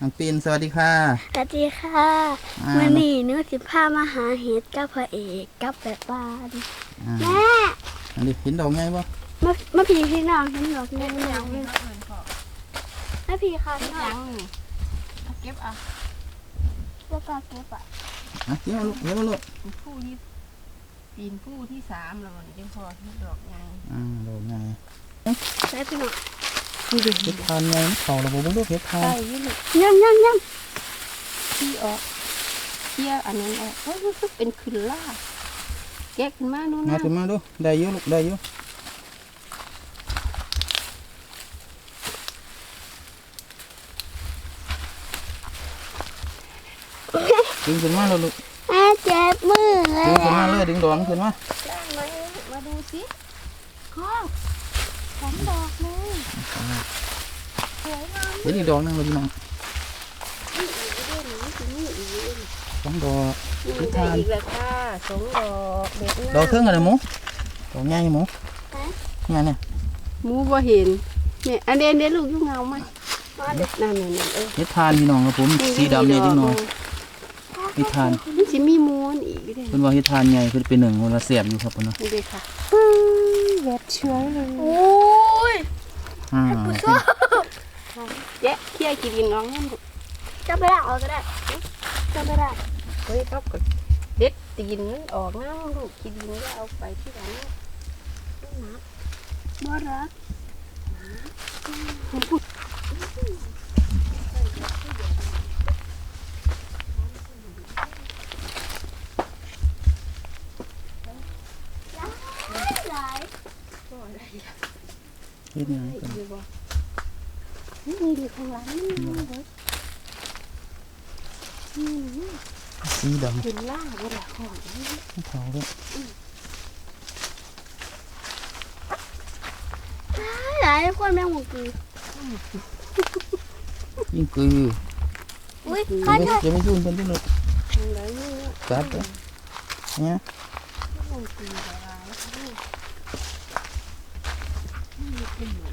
น้องปีนสวัสดีค่ะสวัสดีค่ะอ่ามื่อนี้หนูสิพามาหาเห็ดกับพระเอกกับแบบบ้านอ่าแม่อันนี้เห็นดอกไงบ่มามาพี่พี่น้องฉันดอกเงินน้องแม่พี่ค่ะพี่น้องเก็บเอาว่าปลาเก็บอะอะเดี๋ยวลูกเดี๋ยวลูกผู้ที่ปีนผู้ที่สามแล้วมันจึงพอที่ดอกไงอ่าดอกไงใช่พี่น้อง เห็ดทานไงมันเขาระบบลูกเห็ดทานใช่ยี่ลูกยังยังยังที่ออกเที่ยอันนั้นออกเอ้ยรู้สึกเป็นขึ้นล่าแกะขึ้นมานู่นมานะถึงมาดูได้เยอะลูกได้เยอะดึงขึ้นมาเลยลูกแม่เจ็บมือเลดึยงขึ้นมาเลยดึงดอกมันขึ้นมาจ้างมามาดูสิข้อสองดอกเลย สวยงามเห็นอีกดอกหนึงเลยพี่น้องสองดอกนี่ได้อีกแล้วค่ะสองดอกเด็ดดอกเทิงอะไรหมูดอกใหญ่หมูเนี่ยเนี่ยหมูบ่เห็นเนี่ยอันเดนเดนลูกอยุ่งเงาไหมนั่นนั่นนั่นเออเห็ดทานพี่น้องครับผมสีดำเนี่ยจังหน่อยเห็ดทานมันสิมีมูนอีกเด้เพิ่นว่าเฮ็ดทานใหญ่เพิ่นเป็นหนึ่งวันละเสียบอยู่ครับเพิ่นเนาะนี่เด้ค่ะแวบเชื้อเลยโอ้ย อ่าแยะเที่ยกินน้องนั่นลูกจะไปได้ออกก็ได้จับไม่ได้เฮ้ยครับก็เด็ดตีนมันออกน้ำลูกกินนี้เอาไปที่ร้านบ่รัก เฮ็ดหยังกันนี่นี่ดีข้างหลังนี่นี่เบิดสีดำขึ้นล่างเวลาของเขาเด้อหลายคนแม่งหมดกียิ่งคืออุ้ยอย่าข้าไปจะอย่าไปยุ่งเพิ่นเด้อลูกทางไหนนี่กัดเด้อเนี่ย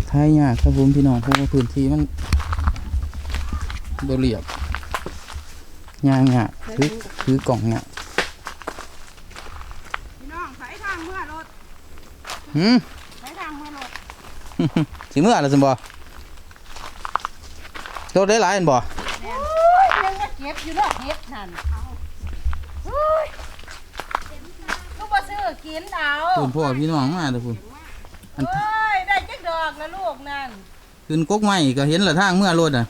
ทายยากครับผมพี่น้องเพราะว่าพื้นที่มันบ่เรียบยางยากถือถือกล่องเนี่ยพี่น้องใส่ทางเมื่อรถหืมใส่ทางเมื่อรถสิเมื่อล่ะซั่นบ่รถได้หลายอันบ่ยังก็เก็บอยู่เนาะเก็บนั่นเอาเฮ้ยลูกบ่ซื้อกินเอาเพิ่นพ่อพี่น้องมาเด้อพุ่นอันเฮ้ยได้จักดอกนะลูกนั่นขึ้นกกไม้ก็เห็นละทางเมื่อรถอะ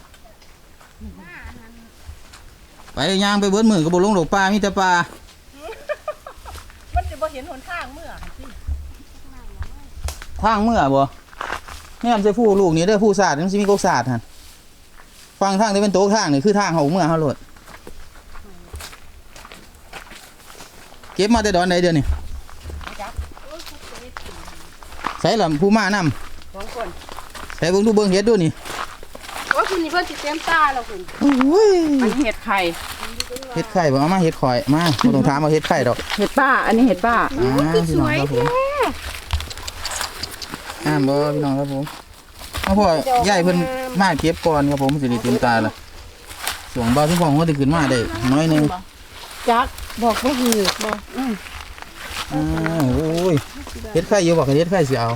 ไปย่างไปเบิดมือก็บ่ลงดอกปลามีแต่ปลามันจะบ่เห็นหนทางเมื่อสิทางเมื่อบ่แม่นใส่ผู้ลูกนี่เด้อผู้ศาสตร์มันสิมีกกศาสตร์หั่นฟังทางที่เป็นโต๊ะทางนี่คือทางเฮาเมื่อเฮาโลดเก็บมาแต่ดอนใดเดี๋ยวนี้ใส่ละผู้มานํส องคนใส่เบิ่งดูเบิ่งเฮ็ดดูนี่ว่าคุณนี่เพิ่นสิเต็มตาแล้วคุณโอ้ยอันนี้เห็ดไข่เฮ็ดไข่บ่เอามาเฮ็ดข่อยมาบ่ต้องถามว่าเฮ็ดไข่ดอกเห็ดป้า อันนี้เห็ดป้าอ่าพี่น้องครับผมอ่าบ่พี่น้องครับผมเอาพ่อยายเพิ่นมาเก็บก่อนครับผมสิได้เต็มตาละสวงบ่าวทุกของก็ได้ขึ้นมาได้น้อยหนึงจักบอกก็คือบอกอืมอ่าโอ้ยเฮ็ดไข่อยู่บ่ก็เฮ็ดไข่สิเอา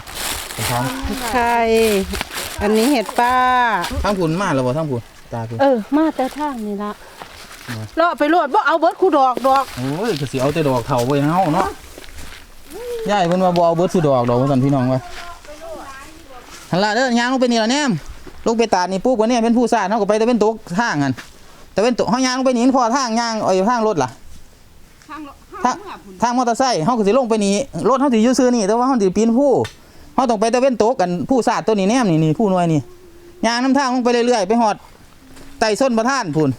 ไปถามไข่อันนี้เห็ดป้าทางพุ่นมาแล้วบ่ทางพุ่นตาพุ่นเออ มาแต่ทางนี่ละมาเลาะไปโลดบ่เอาเบิดคูดอกดอกโอ้ยก็สิเอาแต่ดอกเฒ่าไว้เฮาเนาะยายเพิ่นว่าบ่เอาเบิดสุดดอกดอกว่าซั่นพี่น้องว่าหั่นล่ะเด้อย่างลงไปนี่ล่ะแนมลงไปตาดนี่ปุ๊บว่าเนี่ยเป็นผู้สร้างเฮาก็ไปแต่เป็นตกทางกันแต่เป็นตกเฮาย่างลงไปนี่มันพอทางย่างเอ้ยทางรถล่ะทางทางทางมอเตอร์ไซค์เฮาก็สิลงไปนี่รถเฮาสิอยู่ซื่อนี่แต่ว่าเฮาสิปีนผู้ เฮาต้องไปตะเว้นตกกันผู้สาดตัวนี้แนมนี่นี่ผู้น่วยนี่ยางน้ำทางลงไปเรื่อยๆไปฮอดไต่ส้นประท่านพุ่น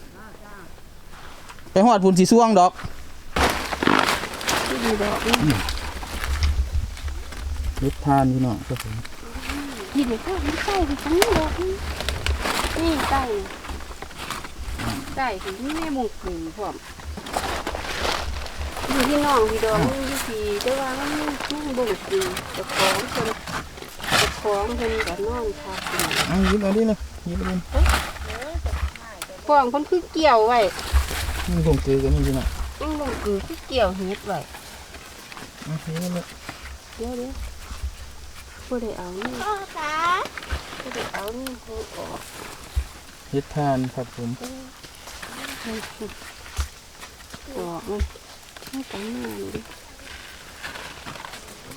ไปฮอดพุ่นสิซ่วงดอกที่ดีดอกนี่เฮ็ดทานพี่น้องครับผมยินดีก็ไม่ใช่ที่ทั้งดอกนี่นี่ไก่ไก่ที่แม่มุงกุ่พร้อมอยู่ที่น้องพี่ดอกอยู่ที่แต่ว่ามันมันบ่งกุ่เจ้าของเพิ่นเจ้า ของเพิ่นก็นอนพักอยู่เอาหยิบเอาดิเลยหยิบเอาดิฟองเพิ่นคือเกี่ยวไว้นี่คงคือกันนี่พี่น้องยังลงคือคือเกี่ยวเฮ็ดไว้อะนี่เลยเดี๋ยวเดี๋ยวบ่ได้เอานี่พ่อคะบ่ได้เอานี่หูออกเฮ็ดทานครับผมออกมันไม่ต้องนานดิ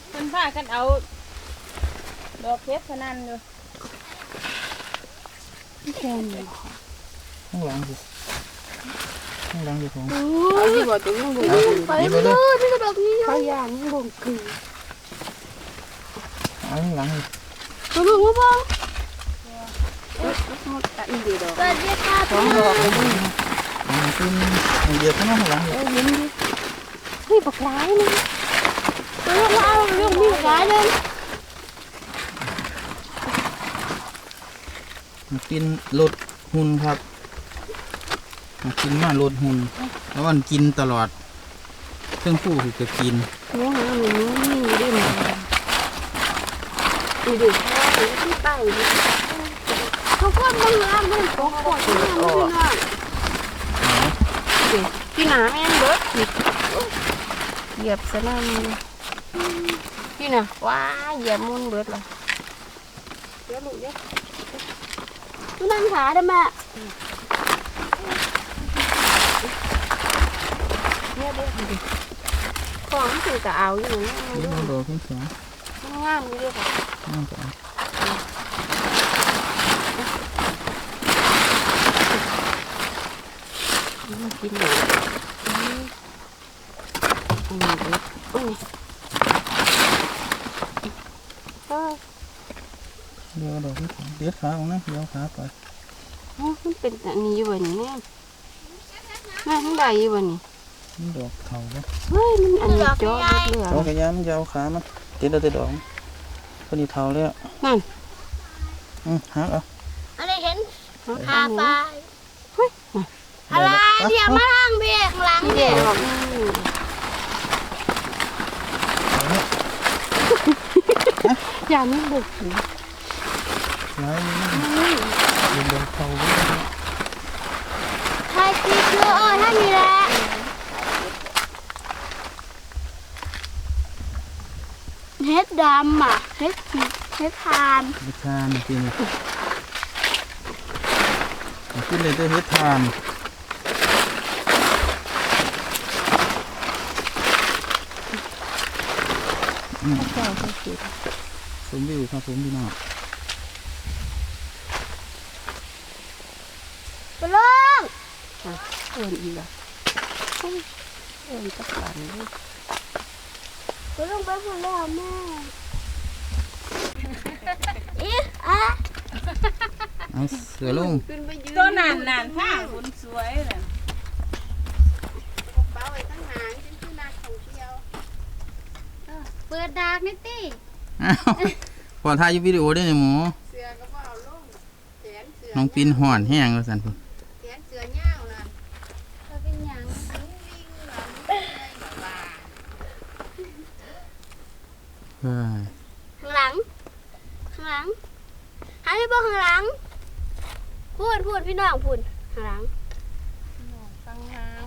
เพิ่นพากันเอา ดอกเพชรพนันอยู่แค่นี้ข้างหลังสิข้างหลังสิของเอาที่บ่จะยังลงไปเลยพี่กระดกนี้เขาย่านยังลงคือเอาข้างหลังสิมาบอกมาบอกเอ๊ะหมดอันนี้ดอกสวัสดีค่ะสองดอกเลยนี่เอาขึ้นเอาเหยียบข้างหน้าข้างหลังสิเอ้ยยิ้มดิเฮ้ยบักร้ายนะมาเอาเรื่องมีขายเลยากินรถหุ่นครับมากินมารถหุ่นแล้วมันกินตลอดเครื่องผู้คือจะกินเนื้อหาหนูนี่ดิมันอีดิที่ใต้ดิเขาพูดมึงอะมึงโกหกมึงมึงอะดิพี่หนาแม่นเบิดนี่เหยียบซะนั่นพี่น่ะว้าเหยียบมุนเบิดละเดี๋ยวลูกเดี๋ยว มึงนั่งขาได้ไหมเดี๋ยวเดี๋ยวดิของมันถึงจ ดี๋ยวดองเดี๋ยวขาของนั่งเดี๋ยวขาไปอ๋อมันเป็นอันนี้อยู่บ่นี่แม่แม่ทั้งใดอยู่บ่นี่นี่ดอกเถาปะเฮ้ยมันอันนี้จ้อเหลือเอาขยามนจะเอาขามันติดเอาแต่ดอกคนนี้เถาแล้วนั่นอืมหักเอาอะไรเห็นขาไปเฮ้ยอะไรเดี๋ยวมาทางเบียงหลังเบีเด็ยกอย่านี่บุก ย้ายนี่เป็นดอกเถาไว้ใครตีเชื้อเออท่านี่แหละเฮ็ดดำอะเฮ็ดขีเฮ็ดทานเฮ็ดทานกินกินเลยได้เฮ็ดทานอืมเจ้าก็สิสมวิวครับผมพี่น้อง ไปลง เอิ้นอีกอะเฮ้ยเอิ้นจักปันเลยไปลงไปพูดแล้วแม่อีอะเอาเสือลงขึ้นไปยืนตัวนั้นนานผ้าคนสวยน่ะเป้าไว้ตั้งนานจนคือนักท่องเที่ยวเปิดดากนี่ติอ้าวพอถ่ายอยู่วิดีโอได้เนี่ยหมูเสือก็บ่เอาลงแขนเสือน้องปินห่อนแห้งแล้วสันพุ่นแขนเสือยาวน่ะ เราเป็นหยัง ลิงหลังเลยแบบว่า เฮ้ย ข้างหลัง ข้างหลังหันไปเบิ่งข้างหลัง พูดพูดพี่น้องพูดข้างหลัง ฟังหาว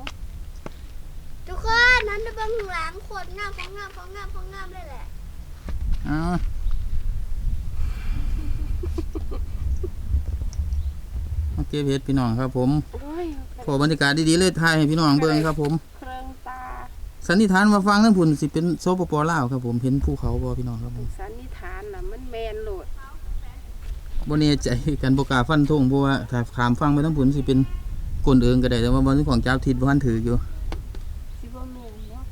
ทุกคนนั้นไปเบิ่งข้างหลังโคตรงามของงามของงามของงามเลยแหละ เอาโอเคเพชรพี่น้องครับผมโอ้ย ขอบรรยากาศดีๆเลยถ่ายให้พี่น้องเบิ่งครับผมเครื่องตา สันนิษฐานมาฟังทั้งพุ่นสิเป็นโซปปลาวครับผมเห็นภูเขาบ่พี่น้องครับผมสันนิษฐานน่ะมันแมนโหลดบ่แน่ใจกันบ่กล้าฟันธงเพราะว่าถ้าขามฟังไปทั้งพุ่นสิเป็นกลเอิงก็ได้แต่ว่าบ่เป็นของเจ้าทิศบ่ทันถืออยู่สิบ่แมนเนาะ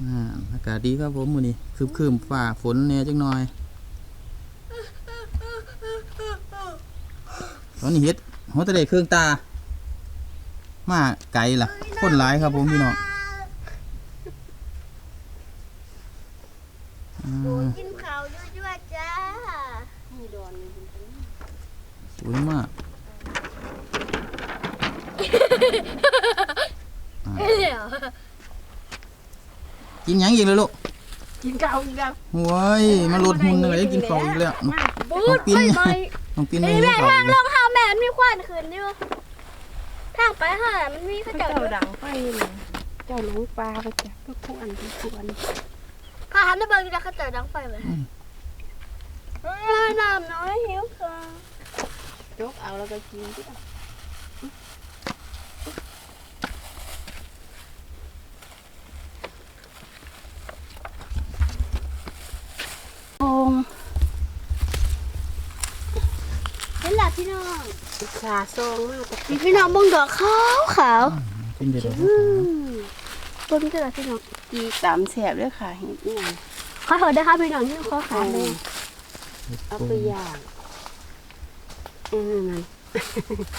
อ่าอากาศดีครับผมมื้อนี้ครึมๆฟ้าฝนแหน่จักหน่อยตอนนี้เฮ็ดหัวตะได้เครื่องตา มาไกลล่ะคนหลายครับผมพี่น้อง อ่ากินข้าวยั่วๆจ้ามีดอนอยู่ตรงนี้สวยมากเดี๋ยวกินหยังอีกเลยลูกกินข้าวอีกแล้วโว้ยมาลดหุ่นอะไรกินข้าวอีกแล้วบูน้องดปินไม่ไม่น้องปินไอ้ไม่แม่กินข้าวทางอีกลแล้วงห้าแม่มันมีควันขึ้นดิวไปทางไปค่ะมันมีพระเจ้าเจ้าดังไฟเลยเจ้าหลงปลาไปจ้ะทุกคนทุกคน พาหันไปเบิ่งจะเขาเจ้าดังไฟเลยเอ้ยน้ำน้อยหิวค่ะยกเอาแล้วก็กินที่โองเห็นหลับพี่น้องชาซองมากแต่มีพี่น้องเบิ่งดอกขาวขาวกินเดี๋ยวเดี๋ยวอืมเบิ่งจะหลับพี่น้อง กีตามแสบด้วยค่ะเห็ดเนี่ยขอโทษนะคะพี่น้องที่เขาขาเลยเอาไปย่างอืมนั่น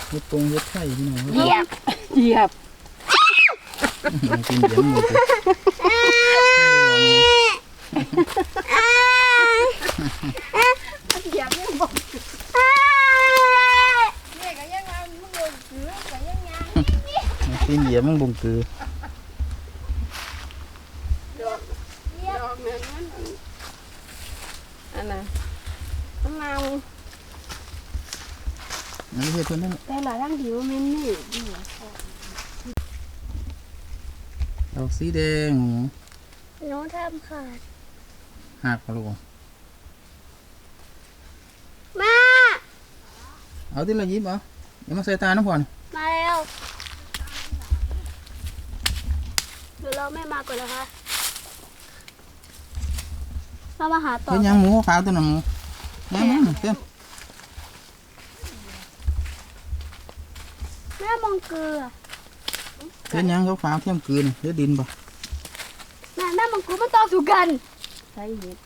เฮ็ดปรุงเฮ็ดไข่พี่น้องเหยียบเหยียบกินเดี๋ยวหมดเลยเหยียบยังบอกกินเดี๋ยวมันบุงกือ ดอกนั้นนั่นอันน่ะมะนาว อันนี้เฮ็ดเพิ่นนั่น แต่ละทั้งดีว่ามันนี่ดี ดอก สีแดงหนูทำค่ะหักลูกมาเอาที่เราหยิบเอาอย่ามาใส่ตาน้ำพ่อนมาแล้วเดี๋ยวเราไม่มาก่อนนะคะเรามาหาต่อเฮ็ดหยังหมูขาวตัวนั้นหมูยังยังเต็มแม่มองเกลือ เฮ็ดหยังขาวๆเทียมกลืนเฮ็ดดินบ่แม่แม่มองเกลือมันต่อสู่กันใส่เห็ด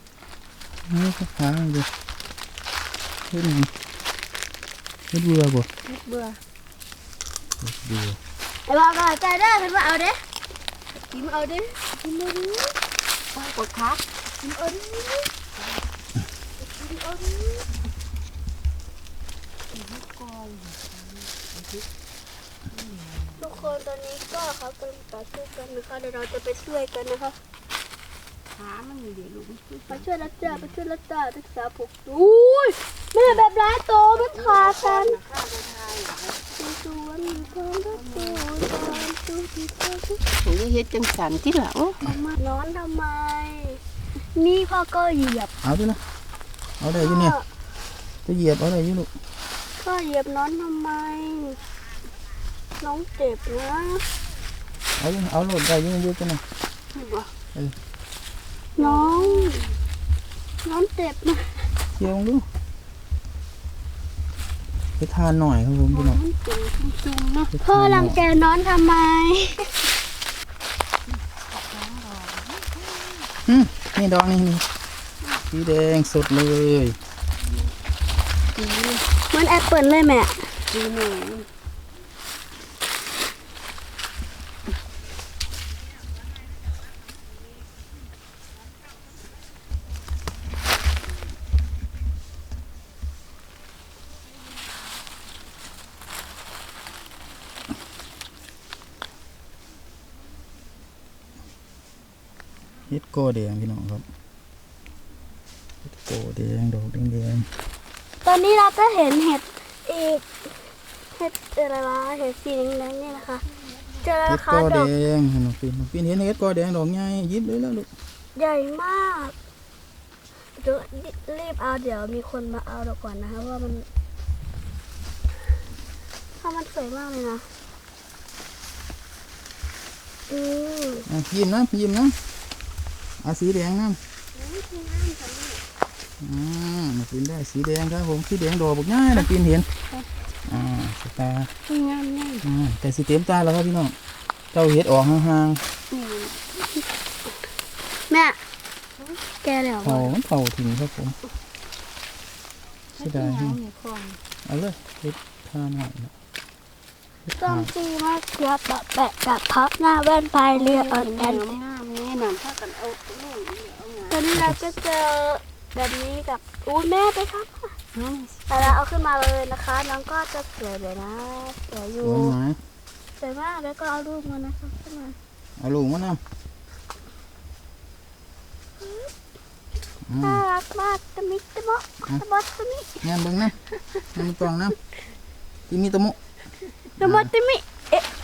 นี่ขาวๆดิเฮ็ดหยังเฮ็ดเบื่อบ่เห็ดเบื่อเฮ็ดเบื่อไอ้บอกก่อนใจเด้อเพิ่นว่าเอาเด้กินเอาเด้กินเอาเด้ใส่กดคักกินเอาเด้กินเอาเด้ทุกคนต อนนี้ก็เขาเป็นต่อสู้กันนะคะเดี๋ยวเราจะไปช่วยกันนะคะขามันอยู่เดี๋ยวลูกมาช่วยรักษามาช่วยรักษารักษาผมอุ้ยแม่แบบร้ายโตมันขากันข้าวไทยสวนมีความรักตัวตอนตู้ที่เธอทุกผมจะเฮ็ดจังสันที่หลังมานอนทำไม นี่พ่อก็เหยียบเอาดิละเอาได้อยู่เนี่ยจะเหยียบเอาได้อยู่ลูกพ่อเหยียบน้องทำไม น้องเจ็บนะเอาอยู่เอาโลดได้อยู่เยอะจังนะน้อง น้องเจ็บนะเที่ยวดูไปทานหน่อยครับผมพี่น้องมันจุ่มจุ่มๆเนาะไปพ่อทานหน่รัองยแกน้องทำไมอืมนี่ดอกนี่นี่สีแดงสดเลยเหมือนแอปเปิลเลยแม่ดีหน่ เฮ็ดโกแดงพี่น้องครับเฮ็ดโกแดงดอกแดงตอนนี้เราก็เห็นเห็ดอีกเห็ดอะไรวะเห็ดสีแดงๆนี่นะคะเจอๆแล้เฮ็วดค่ะโกดแดอกงเห็นน้องปีนน้องปีนเห็นเฮ็ดโกแดงดอกใหญ่หยิบเลยแล้วลูกใหญ่มากเดี๋ยวรีบเอาเดี๋ยวมีคนมาเอาดอกก่อนนะคะว่ามันถ้ามันสวยมากเลยนะอืม อะยิ้มนะยิ้มนะ เอาสีแดงนะอ่าน้องปีนได้สีแดงครับผมสีแดงดอกบักง่ายน้องปีนเห็นอ่าสตาร์งามแน่อ่าแต่สีเต็มตาแล้วครับพี่น้องเจ้าเฮ็ดออกห่างแม่แกแล้วๆเผามันเผาทิ้งครับผมเสียดายงาแฮะมเนี่ยคองเอาเลยเฮ็ดทานหน่อยนะเฮ็ดต้ทาองนซีมะเขือปะแปะกับพับหน้าแว่นพายเรืออ่อนแอนงามแน่นอนถ้ากันเอาลูกเอางาตอนนี้เราก็เจอแบบนี้กับอู้แม่ไปครับน้องแต่เราเอาขึ้นมาเลยนะคะ น้องก็จะสวยเลยนะสวยอสยู่วยไหมสวยมากแล้วก็เอารูปมันนะคะขึ้นมาเอาลูกมานำอืน่ามรักมากตะมิตะเมะตะมดตะมิงานเบิ่งนะงานมันตองนะที่มีตะมุตะมดตะมิ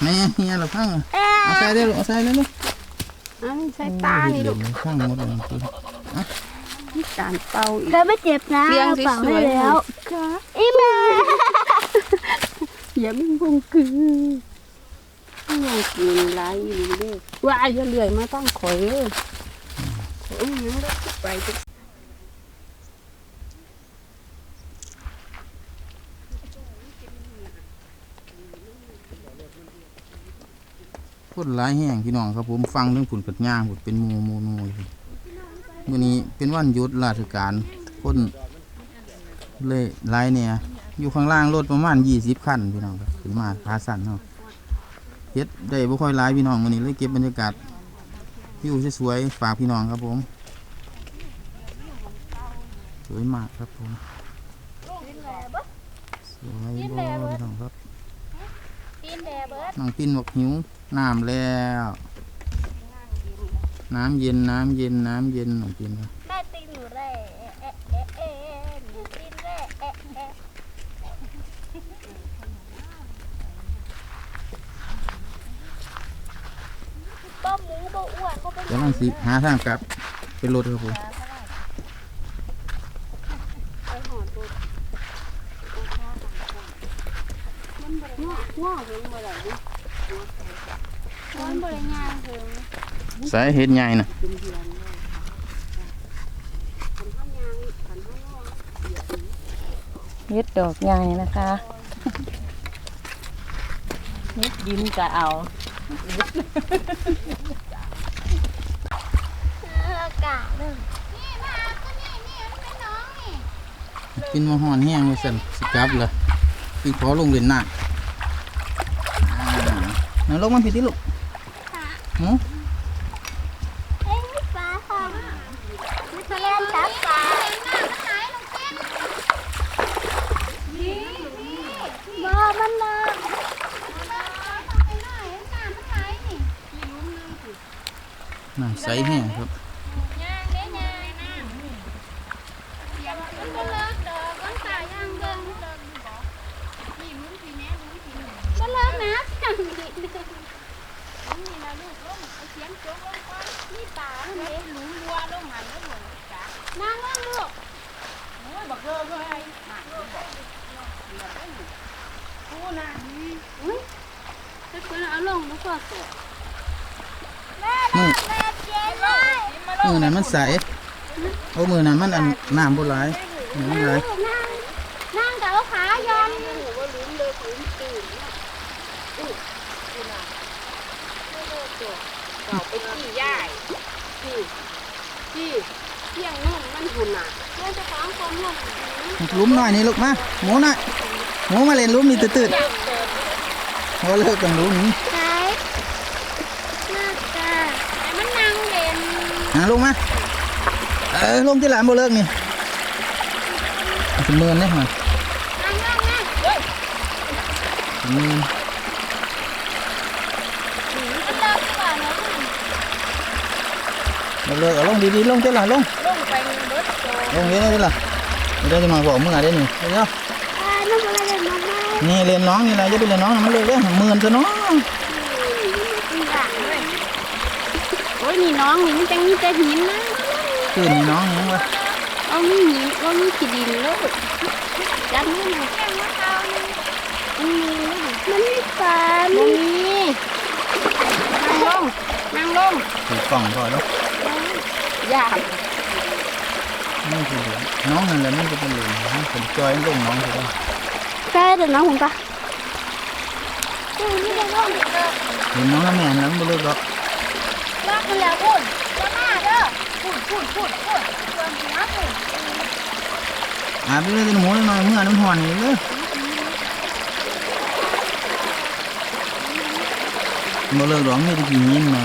แม่เฮียเราพังเอ๊เอาใส่ได้ลูกเอาใส่ได้ลูก อันใส่ตานี่ลูกพังหมดเลยคือนี่การเป่าอีกเธอไม่เจ็บนะเลี้ยงเป่าสวยๆให้แล้วอีแม่อย่ามิ่งพงคือยังกินหลายอีหลีเด้อว่าอย่าเลื่อยมาตั้งข่อยเด้อข่อยอุ้มยังได้ไปจัก พูดหลายแห้งพี่น้องครับผมฟังเรื่องผุนกัดย่างผุนเป็นหมูมูหมูอยู่วันนี้เป็นวันหยุดราชการคนเลยหลายเนี่ยอยู่ข้างล่างรถประมาณยี่สิบคันพี่น้องครับขึ้นมาพาสั่นเนาะเฮ็ดได้บ่ค่อยหลายพี่น้องวันนี้เลยเก็บบรรยากาศวิวสวยๆฝากพี่น้องครับผม สวยมากครับผมสวยบ่พี่น้องครับ น้องปิ้นบอกหิวน้ำแล้ว น้ำเย็นน้ำเย็นน้ำเย็นน้องปิ้นแม่ตีหนูแร่เอ๊ะเอ๊ะเอ๊ะหนูกินแร่เอ๊ะเอ๊ะต้มหมูบ่อ้วนก็เป็นกำลังสิหาทางกลับเป็นรถครับผมง้อเห็นบ่ได้ เด้อมันบริงานถึงสายเห็ดใหญ่น่ะเป็นเดือนเลยคันเฮายางคันเฮาง้อเฮ็ดดอกใหญ่นะคะเฮ็ดดินก็เอาอากาศเลยนี่มาก็นี่นี่มันเป็นน้องนี่ปิ้นมาห่อนแห้งเลยสั่นสิกลับเลยปิ้นขอลงเล่นน้ำอ่านั่นลงมันผิดที่ลูกหนูเอ้ยนี่ปลาค่ะนี่ปลาเล่นจับปลาบ่มันมาน้ำใสแห้งครับ ก็เลิกนะนี่ปลาเนี่ยหลุมบัวลงหันแล้วหมดนั่งนั่งลูก ถ้าคุณเอาลงแล้วก็ตัวแมือมือนั้นมันใสโอ้มือนั้นมันอันน้ำบ่หลายน้ำมันหลายนั่งนั่งกับเอาขายอนเอาไปขี้ย่ายขี้ขี้เที่ยงนุ่มมันหุ่นอะเรื่องจะฟ้องความหลงหลุมหน่อยนี่ลูกมาหมูหน่อยหมูมาเล่นลุ้มนี่ตื่นๆพอเลิกกันหลุมนี้ใช่น่าจะแต่มันนั่งเล่น หาลงมาเออลงที่หลานบ่เลิกนี่เป็นเมือนได้หรอนั่งนั่งนั่งเป็นเมือนมันเลิกดีกว่าเนอะบ่เลิกเอาลงดีๆลงที่หลานลงลงไปเบิดโตลงเยอะเลยล่ะเดี๋ยวจะมาบอกมึงอะไรนี่เดี๋ยวอ่าน้องอะไรเล่นมาไหมนี่เรียนน้องนี่แหละจะไปเรียนน้องน่ะมันเลิกได้หมื่นซะเนาะ อีหลังเลย โอ้ยนี่น้องนี่มันจังมีแต่หินนะคืนนี่น้องยังวะเอามีหินเอามีขี้ดินเลยจับมือหน่อยแข่งว่าเขานี่มันมีเลยมันไม่ฝันบ่มีนั่งลงนั่งลงถือกล่องพอแล้วอย่านี่คือเหลืองน้องนั่นแหละมันจะเป็นเหลืองมันเป็นจอยลงน้องถูกป่ะใช่เดี๋ยวน้องผมปะอืมนี่เป็นน้องเด็กเด้อเห็นน้องแล้วแม่นแล้วมันบ่เลิกหรอก ลากมันแล้วพุ่นจะมาเด้อพุ่นพุ่นพุ่นพุ่นชวนหัวพุ่นอาบไปเลยเป็นหมูหน่อยเมื่อน้ำหอนนี่เลยบ่เลิกหรอกมีแต่กินยิ้มมา